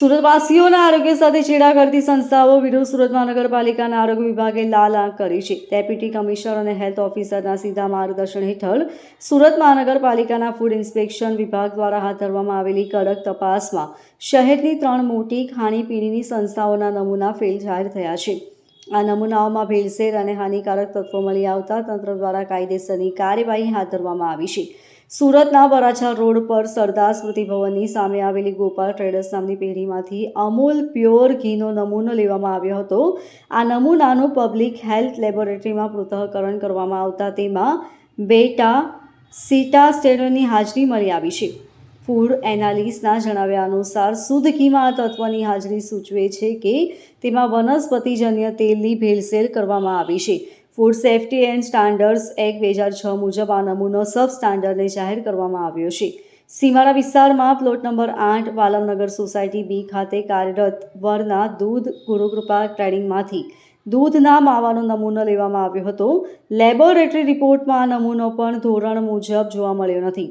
સુરતવાસીઓના આરોગ્ય સાથે ચેડા કરતી સંસ્થાઓ વિરુદ્ધ સુરત મહાનગરપાલિકાના આરોગ્ય વિભાગે લાલ આંખ કરી છે. ડેપ્યુટી કમિશનર અને હેલ્થ ઓફિસરના સીધા માર્ગદર્શન હેઠળ સુરત મહાનગરપાલિકાના ફૂડ ઇન્સ્પેક્શન વિભાગ દ્વારા હાથ ધરવામાં આવેલી કડક તપાસમાં શહેરની ત્રણ મોટી ખાણીપીણીની સંસ્થાઓના નમૂના ફેલ જાહેર થયા છે. આ નમૂનાઓમાં ભેળસેળ અને હાનિકારક તત્વો મળી આવતા તંત્ર દ્વારા કાયદેસરની કાર્યવાહી હાથ ધરવામાં આવી છે. સુરતના વરાછા રોડ પર સરદાર સ્મૃતિ ભવનની સામે આવેલી ગોપાલ ટ્રેડર્સ નામની પેઢીમાંથી અમૂલ પ્યોર ઘીનો નમૂનો લેવામાં આવ્યો હતો. આ નમૂનાનું પબ્લિક હેલ્થ લેબોરેટરીમાં પૃથ્થકરણ કરવામાં આવતા તેમાં બેટા સીટા સ્ટેરોની હાજરી મળી આવી છે. ફૂડ એનાલિસ્ટના જણાવ્યા અનુસાર, શુદ્ધ ઘીમાં તત્વની હાજરી સૂચવે છે કે તેમાં વનસ્પતિજન્ય તેલની ભેળસેળ કરવામાં આવી છે. Food safety and standards act બે હજાર છ મુજબ આ નમૂનો સબ સ્ટાન્ડર્ડને જાહેર કરવામાં આવ્યો છે. સીમાડા વિસ્તારમાં પ્લોટ નંબર આઠ વાલમનગર સોસાયટી બી ખાતે કાર્યરત વરના દૂધ ગુરુકૃપા ટ્રેડિંગમાંથી દૂધના માવાનો નમૂનો લેવામાં આવ્યો હતો. લેબોરેટરી રિપોર્ટમાં આ નમૂનો પણ ધોરણ મુજબ જોવા મળ્યો નથી.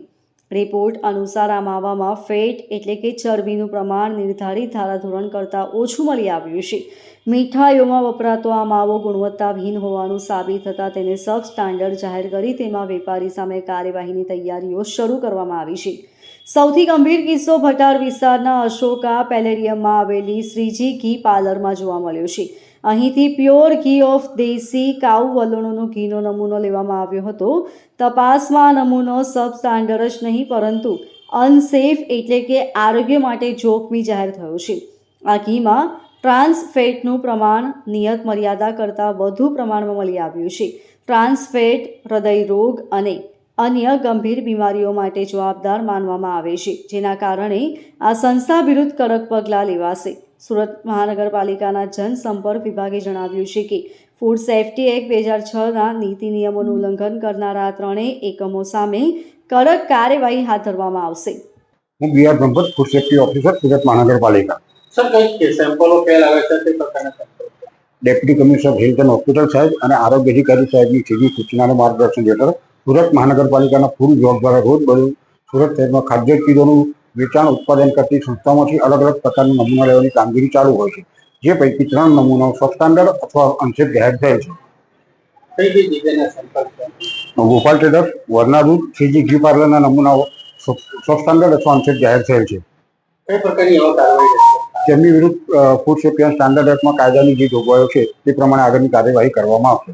રિપોર્ટ અનુસાર આ માવામાં ફેટ એટલે કે ચરબીનું પ્રમાણ નિર્ધારિત ધારાધોરણ કરતાં ઓછું મળી આવ્યું છે. મીઠાઈઓમાં વપરાતો આ માવો ગુણવત્તાહીન હોવાનું સાબિત થતાં તેને સબ સ્ટાન્ડર્ડ જાહેર કરી તેમાં વેપારી સામે કાર્યવાહીની તૈયારીઓ શરૂ કરવામાં આવી છે. સૌથી ગંભીર કિસ્સો ભટાર વિસ્તારના અશોકા પેલેરિયમમાં આવેલી શ્રીજી ઘી પાર્લરમાં જોવા મળ્યો છે. અહીંથી પ્યોર ઘી ઓફ દેશી કાઉ વલણોનું ઘીનો નમૂનો લેવામાં આવ્યો હતો. તપાસમાં નમૂનો સબ સ્ટાન્ડર્ડ જ નહીં, પરંતુ અનસેફ એટલે કે આરોગ્ય માટે જોખમી જાહેર થયો છે. આ ઘીમાં ટ્રાન્સ ફેટનું પ્રમાણ નિયત મર્યાદા કરતાં વધુ પ્રમાણમાં મળી આવ્યું છે. ટ્રાન્સ ફેટ હૃદય રોગ અને અન્ય ગંભીર બીમારીઓ માટે જવાબદાર માનવામાં આવે છે જેના કારણે આ સંસ્થા વિરુદ્ધ કડક પગલાં લેવાશે. સુરત મહાનગરપાલિકાના જનસંપર્ક વિભાગે જણાવ્યું છે કે ફૂડ સેફ્ટી એક્ટ બે હજાર છના નીતિ નિયમોનું ઉલ્લંઘન કરનારા ત્રણેય એકમો સામે કડક કાર્યવાહી હાથ ધરવામાં આવશે. હું B R Brahmbhatt food safety officer Surat મહાનગરપાલિકા. સર કઈ સેમ્પલો ફેલ આવે છે? તે પ્રકારના deputy commissioner health and hospital સાહેબ અને આરોગ્ય અધિકારી સાહેબની સીધી સૂચનાને માર્ગદર્શન હેઠળ સુરત મહાનગરપાલિકાના ફૂડ વિભાગ દ્વારા રોજ બન્યું. સુરત શહેરમાં ખાદ્ય ચીજોનું વેચાણ ઉત્પાદન કરતી સંસ્થાઓમાંથી અલગ અલગ પ્રકારના નમૂના લેવાની કામગીરી ચાલુ હોય છે જે પૈકી ત્રણ નમૂનાઓ સબસ્ટાન્ડર્ડ અથવા અંશે જાહેર થયેલ છે. ગોપાલ ટ્રેડર્સ વરના દૂધ શ્રીજી ઘી પાર્લરના નમૂનાઓ સબસ્ટાન્ડર્ડ અથવા અંશે જાહેર થયેલ છે. કઈ પ્રકારની તેમની વિરુદ્ધ ફૂડ સેફ્ટી સ્ટાન્ડર્ડ એક્ટમાં કાયદાની જે જોગવાઈઓ છે તે પ્રમાણે આગળની કાર્યવાહી કરવામાં આવશે.